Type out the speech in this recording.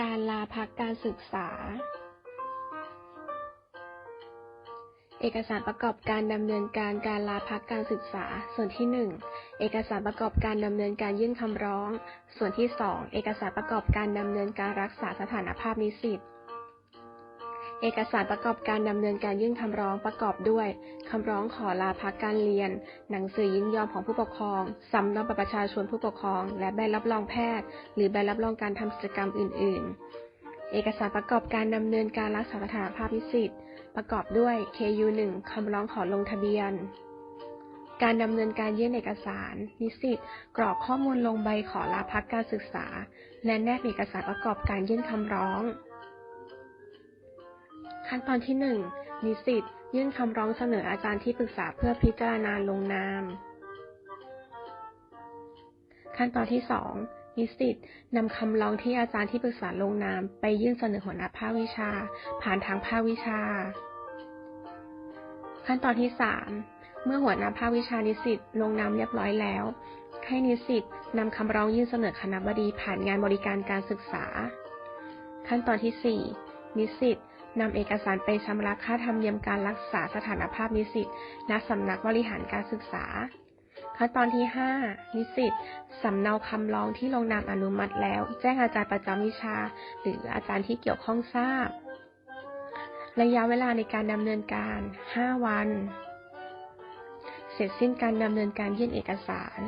การลาพักการศึกษา เอกสารประกอบการดำเนินการการลาพักการศึกษา ส่วนที่ 1 เอกสารประกอบการดำเนินการยื่นคำร้อง ส่วนที่ 2 เอกสารประกอบการดำเนินการรักษาสถานภาพนิสิต เอกสารประกอบการดำเนินการยื่นคำร้องประกอบด้วย คำร้องขอลาพักการเรียน หนังสือยินยอมของผู้ปกครอง สำเนาบัตรประชาชนผู้ปกครอง และใบรับรองแพทย์ หรือใบรับรองการทำกิจกรรมอื่น ๆ เอกสารประกอบการดำเนินการรักษาสถานภาพนิสิตประกอบด้วย KU1 คำร้องขอลงทะเบียนการดำเนินการยื่นเอกสาร นิสิตกรอกข้อมูลลงใบขอลาพักการศึกษา และแนบเอกสารประกอบการยื่นคำร้อง ขั้นตอนที่ 1 นิสิตยื่นคำร้องเสนออาจารย์ที่ปรึกษาเพื่อพิจารณาลงนาม ขั้นตอนที่ 2 นิสิตนำคำร้องที่อาจารย์ที่ปรึกษาลงนาม ไปยื่นเสนอหัวหน้าภาควิชา ผ่านทางภาควิชา ขั้นตอนที่ 3 เมื่อหัวหน้าภาควิชานิสิตลงนามเรียบร้อยแล้ว ให้นิสิตนำคำร้องยื่นเสนอคณะบดีผ่านงานบริการการศึกษา ขั้นตอนที่ 4 นิสิต นำเอกสารไปชำระค่าธรรมเนียมการรักษาสถานภาพนิสิตณสำนักบริหารการศึกษา ขั้นตอนที่ 5 นิสิตสำเนาคำร้องที่ลงนามอนุมัติแล้ว แจ้งอาจารย์ประจำวิชา หรืออาจารย์ที่เกี่ยวข้องทราบ ระยะเวลาในการดำเนินการ 5 วัน เสร็จสิ้นการดำเนินการยื่นเอกสาร